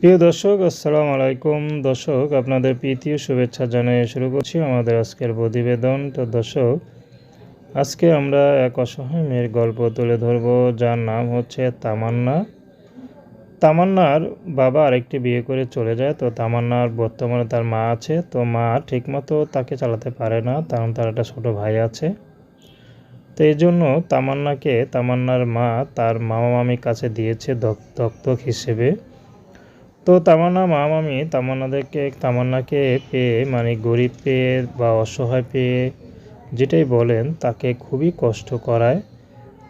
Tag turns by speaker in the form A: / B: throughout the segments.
A: প্রিয় দর্শক, আসসালামু আলাইকুম। দর্শক, আপনাদের প্রীতি শুভেচ্ছা জানিয়ে শুরু করছি আমাদের আজকের প্রতিবেদন। তো দর্শক, আজকে আমরা এক অসহায় মেয়ের গল্প তুলে ধরব, যার নাম হচ্ছে তামান্না। তামান্নার বাবা আরেকটি বিয়ে করে চলে যায়। তো তামান্নার বর্তমানে তার মা আছে। তো মা ঠিকমতো তাকে চালাতে পারে না, কারণ তার একটা ছোটো ভাই আছে। তো এই জন্য তামান্নাকে, তামান্নার মা তার মামা মামির কাছে দিয়েছে দত্তক হিসেবে। তো তামান্না মামি তামান্নাদেরকে, তামান্নাকে পেয়ে মানে গরিব পেয়ে বা অসহায় পেয়ে যেটাই বলেন, তাকে খুবই কষ্ট করায়।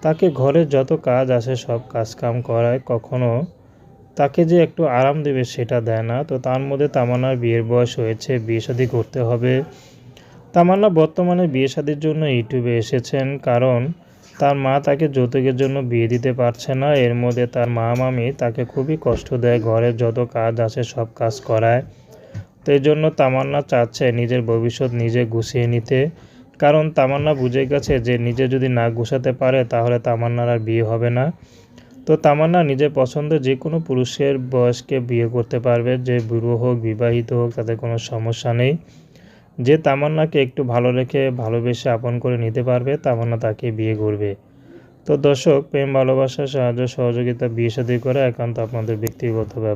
A: তাকে ঘরের যত কাজ আসে, সব কাজ কাম করায়। কখনো তাকে যে একটু আরাম দেবে সেটা দেয় না। তো তার মধ্যে তামান্নার বিয়ের বয়স হয়েছে, বিয়ে শাদি করতে হবে। তামান্না বর্তমানে বিয়ে শাদির জন্য ইউটিউবে এসেছেন। কারণ তার মা তাকে যৌতুকের জন্য বিয়ে দিতে পারছে না। এর মধ্যে তার মা মামি তাকে খুবই কষ্ট দেয়, ঘরের যত কাজ আছে সব কাজ করায়। তো এই জন্য তামান্না চাচ্ছে নিজের ভবিষ্যৎ নিজে গুছিয়ে নিতে। কারণ তামান্না বুঝে গেছে যে নিজে যদি না গুছাতে পারে তাহলে তামান্নার আর বিয়ে হবে না। তো তামান্না নিজের পছন্দের যে কোনো পুরুষের বয়সকে বিয়ে করতে পারবে, যে বুড়ো হোক, বিবাহিত হোক, তাতে কোনো সমস্যা নেই। যে তামান্নাকে একটু ভালো রেখে ভালোবেসে আপন করে নিতে পারবে, তামান্না তাকে বিয়ে করবে। তো দর্শক, প্রেম, ভালোবাসা, সাহায্য, সহযোগিতা, বিয়ে সাদী করে একান্ত আপনাদের ব্যক্তিগত ব্যাপার।